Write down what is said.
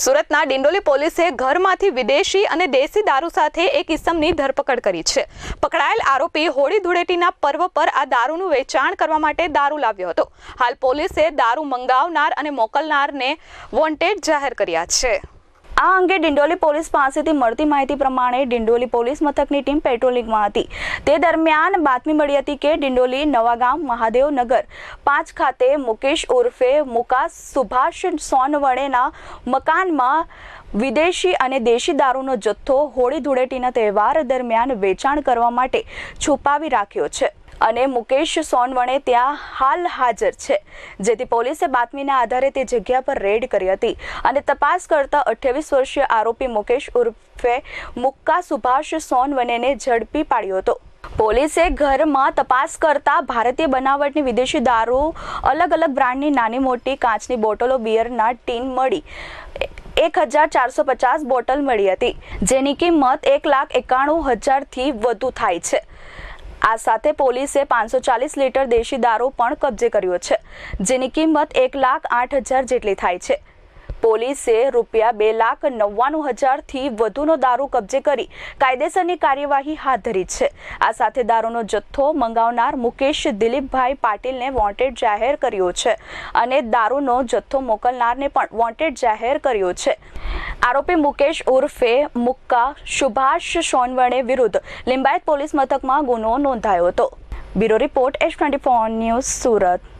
સુરતના ડિંડોલી પોલીસે ઘરમાંથી વિદેશી અને દેશી દારૂ સાથે એક ઇસમની ધરપકડ કરી છે. પકડાયેલ આરોપી હોળી ધૂળેટીના પર્વ પર આ દારૂનું વેચાણ કરવા માટે દારૂ લાવ્યો હતો. હાલ પોલીસે દારૂ મંગાવનાર અને મોકલનારને વોન્ટેડ જાહેર કર્યા છે. આ અંગે ડિંડોલી પોલીસ પાસેથી મળતી માહિતી પ્રમાણે ડિંડોલી પોલીસ મથકની ટીમ પેટ્રોલિંગમાં હતી. તે દરમિયાન બાતમી મળી હતી કે ડિંડોલી, નવાગામ, મહાદેવનગર, પાંચ ખાતે મુકેશ ઉર્ફે મુકાસ સુભાષ સોનવણેના મકાનમાં વિદેશી અને દેશી દારૂનો જથ્થો હોળી ધૂળેટીના તહેવાર દરમિયાન વેચાણ કરવા માટે છુપાવી રાખ્યો છે. અને મુકેશ સોનવણે ત્યાં હાલ હાજર છે. જેથી પોલીસે બાતમીના આધારે તે જગ્યા પર રેડ કરી હતી. અને તપાસ કરતા અઠ્યાવીસ વર્ષીય આરોપી મુકેશ ઉર્ફે મુક્કા સુભાષ સોનવનેને ઝડપી પાડ્યો હતો. પોલીસે ઘરમાં તપાસ કરતા ભારતીય બનાવટની વિદેશી દારૂ અલગ અલગ બ્રાન્ડની નાની મોટી કાચની બોટલો, બિયરના ટીન મળી. એક હજાર ચારસો પચાસ બોટલ મળી હતી, જેની કિંમત એક લાખ એકાણું હજારથી વધુ થાય છે. આ સાથે પોલીસે પાંચસો ચાલીસ લીટર દેશી દારૂ પણ કબજે કર્યો છે, જેની કિંમત એક લાખ આઠ હજાર જેટલી થાય છે. પોલીસે રૂપિયા બે લાખ નવ્વાણું હજારથી વધુનો દારૂ કબજે કરી કાયદેસરની કાર્યવાહી હાથ ધરી છે. આ સાથે દારૂનો જથ્થો મંગાવનાર મુકેશ દિલીપભાઈ પાટીલને વોન્ટેડ જાહેર કર્યો છે અને દારૂનો જથ્થો મોકલનારને પણ વોન્ટેડ જાહેર કર્યો છે. આરોપી મુકેશ ઉર્ફે મુક્કા સુભાષ સોનવણે વિરુદ્ધ લિંબાયત પોલીસ મથકમાં ગુનો નોંધાયો હતો. Bureau report H twenty news Surat.